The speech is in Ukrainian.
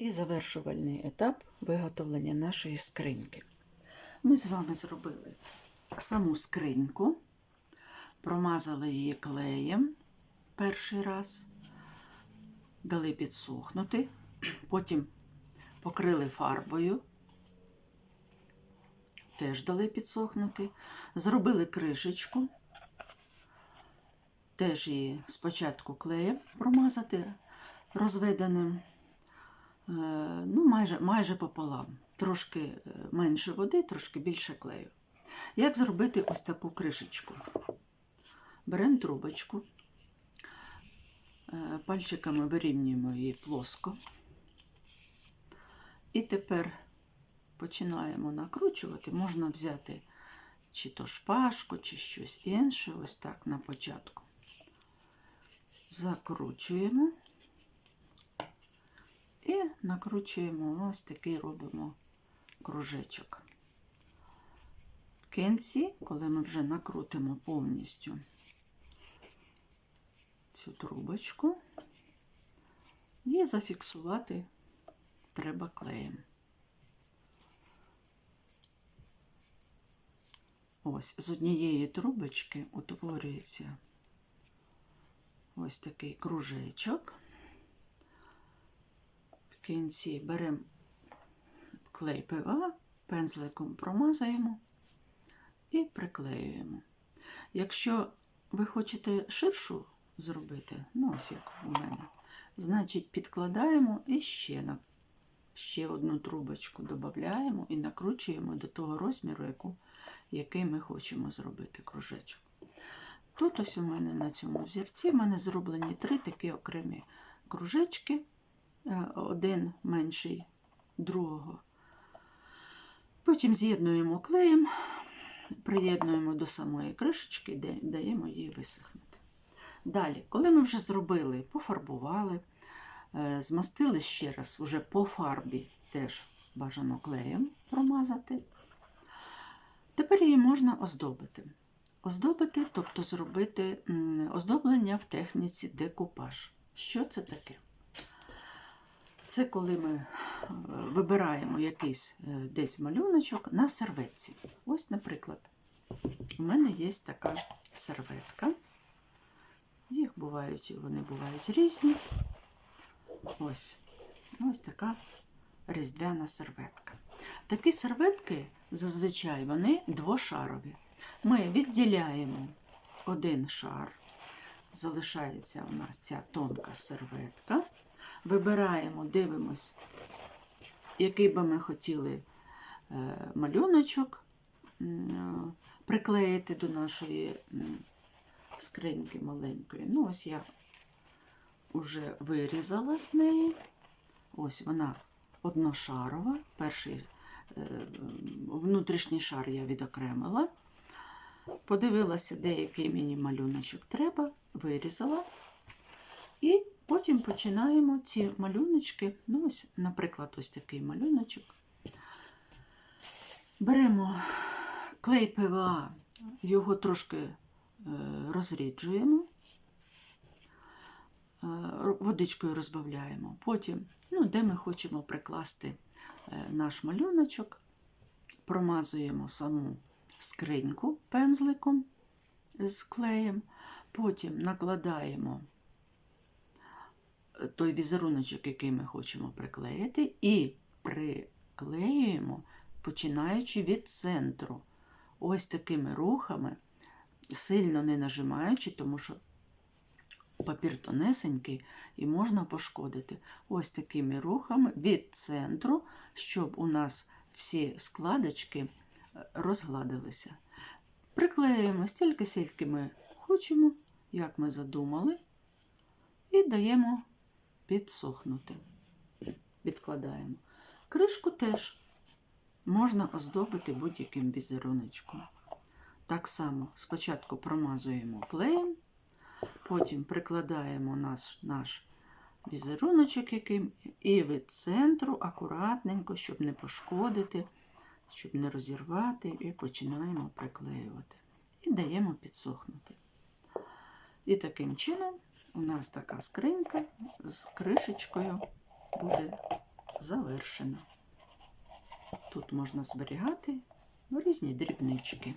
І завершувальний етап виготовлення нашої скриньки. Ми з вами зробили саму скриньку, промазали її клеєм перший раз, дали підсохнути, потім покрили фарбою, теж дали підсохнути, зробили кришечку, теж її спочатку клеєм промазати розведеним ну, майже, майже пополам. Трошки е, менше води, трошки більше клею. Як зробити ось таку кришечку? Беремо трубочку, е, пальчиками вирівнюємо її плоско. І тепер починаємо накручувати. Можна взяти чи то шпажку, чи щось інше, ось так на початку. Закручуємо. І накручуємо ось такий робимо кружечок. В кінці, коли ми вже накрутимо повністю цю трубочку, її зафіксувати треба клеєм. Ось з однієї трубочки утворюється ось такий кружечок в кінці беремо клей ПВА, пензликом промазуємо і приклеюємо. Якщо ви хочете ширшу зробити, ну ось як у мене, значить підкладаємо і ще, на, ще одну трубочку додаємо і накручуємо до того розміру, яку, який ми хочемо зробити кружечок. Тут ось у мене на цьому взірці в мене зроблені три такі окремі кружечки. Е, один менший другого. Потім з'єднуємо клеєм, приєднуємо до самої кришечки і даємо їй висохнути. Далі, коли ми вже зробили, пофарбували, е, змастили ще раз уже по фарбі, теж бажано клеєм промазати. Тепер її можна оздобити. Оздобити, тобто зробити оздоблення в техніці декупаж. Що це таке? Це коли ми е, вибираємо якийсь е, десь малюночок на серветці. Ось, наприклад, у мене є така серветка. Їх бувають, вони бувають різні. Ось ось така різдвяна серветка. Такі серветки зазвичай вони двошарові. Ми відділяємо один шар, залишається у нас ця тонка серветка. Вибираємо, дивимось, який би ми хотіли е, малюночок приклеїти до нашої скриньки маленької. Ну, ось я вже вирізала з неї. Ось вона одношарова. Перший е, внутрішній шар я відокремила. Подивилася, деякий мені малюночок треба, вирізала. І Потім починаємо ці малюночки, ну ось, наприклад, ось такий малюночок. Беремо клей ПВА, його трошки е, розріджуємо, е, водичкою розбавляємо. Потім, ну, де ми хочемо прикласти е, наш малюночок, промазуємо саму скриньку пензликом з клеєм, потім накладаємо той візеруночок, який ми хочемо приклеїти, і приклеюємо, починаючи від центру. Ось такими рухами, сильно не нажимаючи, тому що папір тонесенький і можна пошкодити. Ось такими рухами від центру, щоб у нас всі складочки е, розгладилися. Приклеюємо стільки, скільки ми хочемо, як ми задумали, і даємо підсохнути. Відкладаємо. Кришку теж можна оздобити будь-яким візеруночком. Так само спочатку промазуємо клеєм, потім прикладаємо наш наш візеруночок яким, і від центру акуратненько, щоб не пошкодити, щоб не розірвати, і починаємо приклеювати. І даємо підсохнути. І таким чином у нас така скринька з кришечкою буде завершена. Тут можна зберігати різні дрібнички.